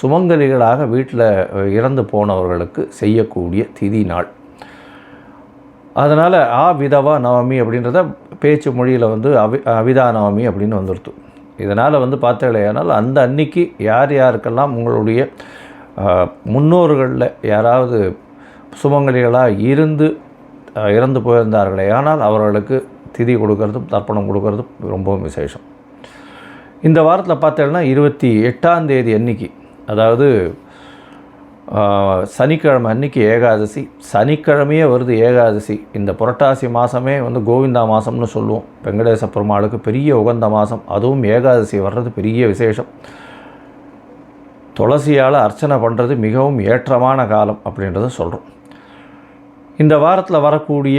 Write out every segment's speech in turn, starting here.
சுமங்கலிகளாக வீட்டில் இறந்து போனவர்களுக்கு செய்யக்கூடிய திதி நாள். அதனால் ஆ விதவா நவமி அப்படின்றத பேச்சு மொழியில் வந்து அவி அவிதா நவமி அப்படின்னு வந்துடுத்து. இதனால் வந்து பார்த்தாலேயானால் அந்த அன்னைக்கு யார் யாருக்கெல்லாம் உங்களுடைய முன்னோர்களில் யாராவது சுமங்கலிகளாக இருந்து இறந்து போயிருந்தார்களே ஆனால் அவர்களுக்கு திதி கொடுக்கறதும் தர்ப்பணம் கொடுக்கறதும் ரொம்பவும் விசேஷம். இந்த வாரத்தில் பார்த்தேன்னா இருபத்தி எட்டாம் தேதி அன்னைக்கு அதாவது சனிக்கிழமை அன்னைக்கு ஏகாதசி சனிக்கிழமையே வருது ஏகாதசி. இந்த புரட்டாசி மாதமே வந்து கோவிந்தா மாதம்னு சொல்லுவோம். வெங்கடேச பெருமாளுக்கு பெரிய உகந்த மாதம் அதுவும் ஏகாதசி வர்றது பெரிய விசேஷம். துளசியால் அர்ச்சனை பண்ணுறது மிகவும் ஏற்றமான காலம் அப்படின்றத சொல்கிறோம் இந்த வாரத்தில் வரக்கூடிய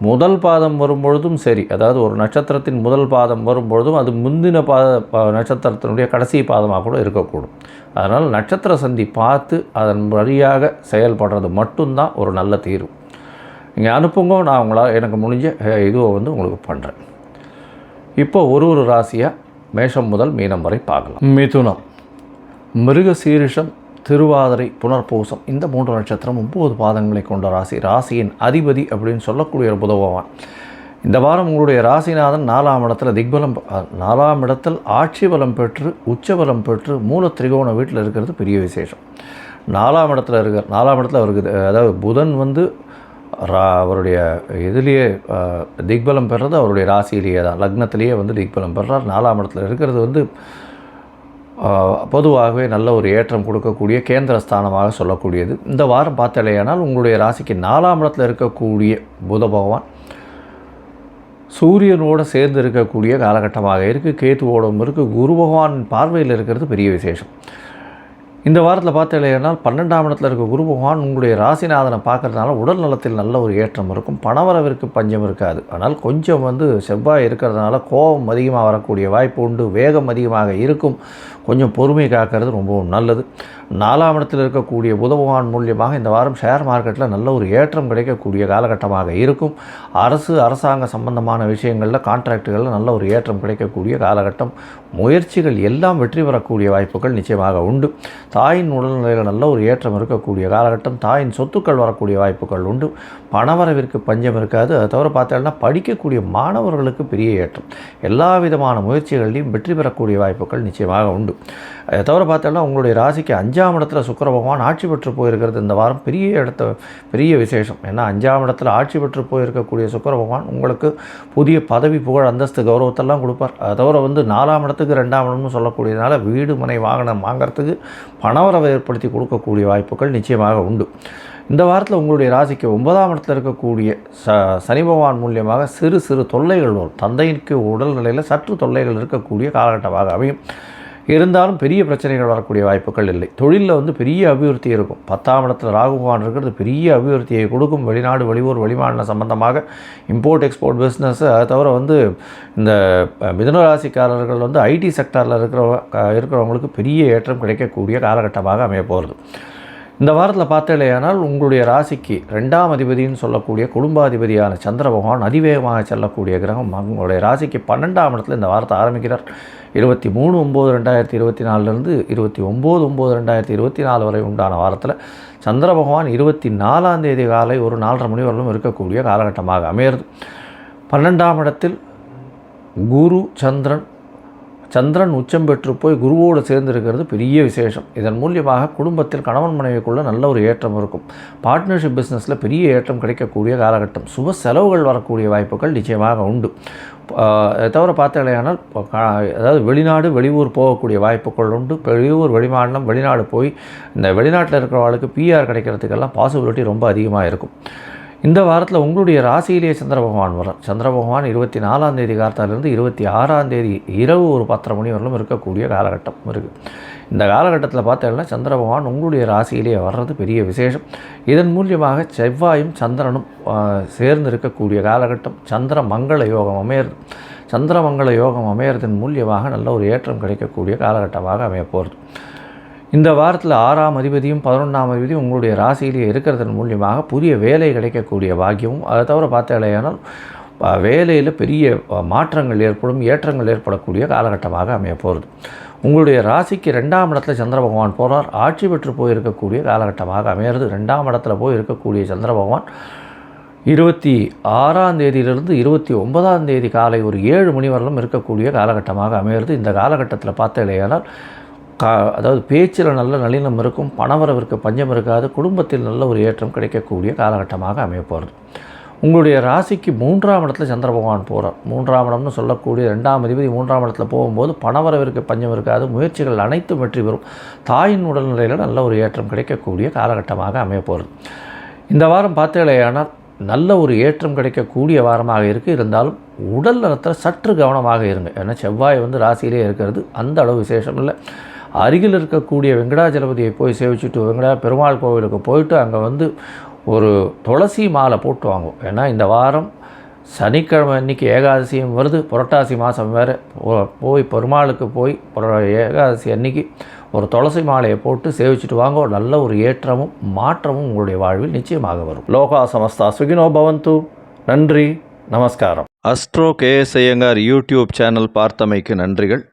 முதல் பாதம் வரும்பொழுதும் சரி. அதாவது ஒரு நட்சத்திரத்தின் முதல் பாதம் வரும்பொழுதும் அது முந்தின பாத நட்சத்திரத்தினுடைய கடைசி பாதமாக கூட இருக்கக்கூடும். அதனால் நட்சத்திர சந்தி பார்த்து அதன் வழியாக செயல்படுறது மட்டும்தான் ஒரு நல்ல தீர்வு. நீங்கள் அனுப்புங்க நான் உங்களால் எனக்கு முடிஞ்ச இதுவை வந்து உங்களுக்கு பண்ணுறேன் இப்போ ஒரு ஒரு ராசியாக மேஷம் முதல் மீனம் வரை பார்க்கலாம். மிதுனம். மிருகசீரிஷம் திருவாதிரை புனர்பூசம். இந்த மூன்று நட்சத்திரம் ஒம்பது பாதங்களை கொண்ட ராசி. ராசியின் அதிபதி அப்படின்னு சொல்லக்கூடிய ஒரு புதவான் இந்த வாரம் உங்களுடைய ராசிநாதன் நாலாம் இடத்துல திக்பலம் நாலாம் இடத்தில் ஆட்சி பலம் பெற்று உச்சபலம் பெற்று மூல திரிகோண வீட்டில் இருக்கிறது பெரிய விசேஷம். நாலாம் இடத்துல இருக்கிற நாலாம் இடத்துல அவருக்கு அதாவது புதன் வந்து ரா- அவருடைய இதுலேயே திக்பலம் பெறுறது அவருடைய ராசியிலேயே தான். லக்னத்திலேயே வந்து திக்பலம் பெறுறார் நாலாம் இடத்துல இருக்கிறது வந்து பொதுவாகவே நல்ல ஒரு ஏற்றம் கொடுக்கக்கூடிய கேந்திர ஸ்தானமாக சொல்லக்கூடியது. இந்த வாரம் பார்த்தலையானால் உங்களுடைய ராசிக்கு நாலாம் இடத்துல இருக்கக்கூடிய புத பகவான் சூரியனோடு சேர்ந்து இருக்கக்கூடிய காலகட்டமாக இருக்குது கேத்துவோடும் இருக்குது குரு பகவான் பார்வையில் இருக்கிறது பெரிய விசேஷம். இந்த வாரத்தில் பார்த்தீங்கன்னா பன்னெண்டாம் இடத்துல இருக்க குரு பகவான் உங்களுடைய ராசிநாதனை பார்க்குறதுனால உடல் நலத்தில் நல்ல ஒரு ஏற்றம் இருக்கும். பணவரவிற்கு பஞ்சம் இருக்காது. ஆனால் கொஞ்சம் வந்து செவ்வாய் இருக்கிறதுனால கோபம் அதிகமாக வரக்கூடிய வாய்ப்பு உண்டு. வேகம் அதிகமாக இருக்கும். கொஞ்சம் பொறுமை காக்கிறது ரொம்பவும் நல்லது. நாலாம் இடத்தில் இருக்கக்கூடிய புதபகவான் மூலியமாக இந்த வாரம் ஷேர் மார்க்கெட்டில் நல்ல ஒரு ஏற்றம் கிடைக்கக்கூடிய காலகட்டமாக இருக்கும். அரசு அரசாங்க சம்பந்தமான விஷயங்களில் கான்ட்ராக்டுகளில் நல்ல ஒரு ஏற்றம் கிடைக்கக்கூடிய காலகட்டம். முயற்சிகள் எல்லாம் வெற்றி பெறக்கூடிய வாய்ப்புகள் நிச்சயமாக உண்டு. தாயின் உடல்நிலையில் நல்ல ஒரு ஏற்றம் இருக்கக்கூடிய காலகட்டம். தாயின் சொத்துக்கள் வரக்கூடிய வாய்ப்புகள் உண்டு. பணவரவிற்கு பஞ்சம் இருக்காது. அதை தவிர பார்த்தோம்னா படிக்கக்கூடிய மாணவர்களுக்கு பெரிய ஏற்றம். எல்லா விதமான முயற்சிகளையும் வெற்றி பெறக்கூடிய வாய்ப்புகள் நிச்சயமாக உண்டு. அதை தவிர பார்த்தோம்னா உங்களுடைய ராசிக்கு அஞ்சாம் இடத்துல சுக்கர பகவான் ஆட்சி பெற்று போயிருக்கிறது இந்த வாரம் பெரிய இடத்த பெரிய விசேஷம். ஏன்னா அஞ்சாம் இடத்துல ஆட்சி பெற்று போயிருக்கக்கூடிய சுக்கர பகவான் உங்களுக்கு புதிய பதவி புகழ் அந்தஸ்து கௌரவத்தெல்லாம் கொடுப்பார். அதை தவிர வந்து நாலாம் இடத்துக்கு ரெண்டாம் இடம்னு சொல்லக்கூடியதுனால வீடு மனை வாகனம் வாங்குறதுக்கு பணவரவை ஏற்படுத்தி கொடுக்கக்கூடிய வாய்ப்புகள் நிச்சயமாக உண்டு. இந்த வாரத்தில் உங்களுடைய ராசிக்கு ஒன்பதாம் இடத்துல இருக்கக்கூடிய ச சனி பகவான் மூலியமாக சிறு சிறு தொல்லைகள் வரும். தந்தைக்கு உடல்நிலையில் சற்று தொல்லைகள் இருக்கக்கூடிய காலகட்டமாக அமையும். இருந்தாலும் பெரிய பிரச்சனைகள் வரக்கூடிய வாய்ப்புகள் இல்லை. தொழிலில் வந்து பெரிய அபிவிருத்தி இருக்கும். பத்தாம் இடத்துல ராகுகான் இருக்கிறது பெரிய அபிவிருத்தியை கொடுக்கும். வெளிநாடு வெளியூர் வெளிமாநில சம்பந்தமாக இம்போர்ட் எக்ஸ்போர்ட் பிஸ்னஸ் அதை தவிர வந்து இந்த மிதனராசிக்காரர்கள் ராசிக்காரர்கள் வந்து ஐடி செக்டாரில் இருக்கிற இருக்கிறவங்களுக்கு பெரிய ஏற்றம் கிடைக்கக்கூடிய காலகட்டமாக அமைய போகிறது. இந்த வாரத்தில் பார்த்தேனால் உங்களுடைய ராசிக்கு ரெண்டாம் அதிபதின்னு சொல்லக்கூடிய குடும்பாதிபதியான சந்திர பகவான் அதிவேகமாக செல்லக்கூடிய கிரகம். உங்களுடைய ராசிக்கு பன்னெண்டாம் இடத்துல இந்த வாரத்தை ஆரம்பிக்கிறார். இருபத்தி மூணு ஒம்பது ரெண்டாயிரத்தி இருபத்தி நாலுலேருந்து இருபத்தி ஒம்பது ஒம்பது ரெண்டாயிரத்தி இருபத்தி நாலு வரை உண்டான வாரத்தில் சந்திர பகவான் இருபத்தி நாலாம் தேதி காலை ஒரு நாலரை மணி வரலும் இருக்கக்கூடிய காலகட்டமாக அமையிறது. பன்னெண்டாம் இடத்தில் குரு சந்திரன் சந்திரன் உச்சம் பெற்று போய் குருவோடு சேர்ந்து இருக்கிறது பெரிய விசேஷம். இதன் மூலியமாக குடும்பத்தில் கணவன் மனைவிக்குள்ளே நல்ல ஒரு ஏற்றம் இருக்கும். பார்ட்னர்ஷிப் பிஸ்னஸில் பெரிய ஏற்றம் கிடைக்கக்கூடிய காலகட்டம். சுப செலவுகள் வரக்கூடிய வாய்ப்புகள் நிச்சயமாக உண்டு. தவிர பார்த்தீங்கன்னா அதாவது வெளிநாடு வெளியூர் போகக்கூடிய வாய்ப்புகள் உண்டு. வெளியூர் வெளிமாநிலம் வெளிநாடு போய் இந்த வெளிநாட்டில் இருக்கிறவர்களுக்கு பிஆர் கிடைக்கிறதுக்கெல்லாம் பாசிபிலிட்டி ரொம்ப அதிகமாக இருக்கும். இந்த வாரத்தில் உங்களுடைய ராசியிலேயே சந்திர பகவான் வரும் சந்திர பகவான் இருபத்தி நாலாம் தேதி காலத்தாலிருந்து இருபத்தி ஆறாம் தேதி இரவு ஒரு பத்தரை மணி வரலும் இருக்கக்கூடிய காலகட்டம் இருக்குது இந்த காலகட்டத்தில் பார்த்தீங்கன்னா சந்திர பகவான் உங்களுடைய ராசியிலேயே வர்றது பெரிய விசேஷம். இதன் மூலியமாக செவ்வாயும் சந்திரனும் சேர்ந்து இருக்கக்கூடிய காலகட்டம். சந்திர மங்கள யோகம் அமையிறது. சந்திர மங்கள யோகம் அமையறதன் மூலியமாக நல்ல ஒரு ஏற்றம் கிடைக்கக்கூடிய காலகட்டமாக அமைய போகிறது இந்த வாரத்தில் ஆறாம் அதிபதியும் பதினொன்றாம் அதிபதியும் உங்களுடைய ராசியிலேயே இருக்கிறதன் மூலியமாக புதிய வேலை கிடைக்கக்கூடிய பாக்கியமும் அதை தவிர பார்த்தாலேயானால் வேலையில் பெரிய மாற்றங்கள் ஏற்படும் ஏற்றங்கள் ஏற்படக்கூடிய காலகட்டமாக அமைய போகிறது உங்களுடைய ராசிக்கு ரெண்டாம் இடத்துல சந்திர பகவான் போகிறார் ஆட்சி பெற்று போயிருக்கக்கூடிய காலகட்டமாக அமையிறது. ரெண்டாம் இடத்துல போய் இருக்கக்கூடிய சந்திர பகவான் இருபத்தி ஆறாம் தேதியிலிருந்து இருபத்தி ஒன்பதாம் தேதி காலை ஒரு ஏழு மணி வரலும் இருக்கக்கூடிய காலகட்டமாக அமையிறது. இந்த காலகட்டத்தில் பார்த்த இல்லையானால் கா அதாவது பேச்சில் நல்ல நளினம் இருக்கும் பணவரவிற்கு பஞ்சம் இருக்காது குடும்பத்தில் நல்ல ஒரு ஏற்றம் கிடைக்கக்கூடிய காலகட்டமாக அமையப்போகிறது உங்களுடைய ராசிக்கு மூன்றாம் இடத்துல சந்திர பகவான் போகிறார் மூன்றாம் இடம்னு சொல்லக்கூடிய ரெண்டாம் அதிபதி மூன்றாம் இடத்துல போகும்போது பணவரவிற்கு பஞ்சம் இருக்காது முயற்சிகள் அனைத்தும் வெற்றி பெறும். தாயின் உடல்நிலையில் நல்ல ஒரு ஏற்றம் கிடைக்கக்கூடிய காலகட்டமாக அமைய போகிறது இந்த வாரம் பார்த்தீங்களேயானால் நல்ல ஒரு ஏற்றம் கிடைக்கக்கூடிய வாரமாக இருக்குது இருந்தாலும் உடல் நலத்தில் சற்று கவனமாக இருங்க. ஏன்னா செவ்வாய் வந்து ராசியிலே இருக்கிறது. அந்த அளவு விசேஷம் இல்லை. அருகில் இருக்கக்கூடிய வெங்கடாஜலபதியை போய் சேவிச்சுட்டு வெங்கடா பெருமாள் கோவிலுக்கு போயிட்டு அங்கே வந்து ஒரு துளசி மாலை போட்டு வாங்குவோம். ஏன்னா இந்த வாரம் சனிக்கிழமை அன்னைக்கு ஏகாதசியும் வருது. புரட்டாசி மாதம் வேறு. போய் பெருமாளுக்கு போய் புர- ஏகாதசி அன்னைக்கு ஒரு துளசி மாலையை போட்டு சேவிச்சுட்டு வாங்க. நல்ல ஒரு ஏற்றமும் மாற்றமும் உங்களுடைய வாழ்வில் நிச்சயமாக வரும். லோகா சமஸ்தா சுகினோ பவந்து. நன்றி நமஸ்காரம். Astro KS Iyengar YouTube channel பார்த்தமைக்கு நன்றிகள்.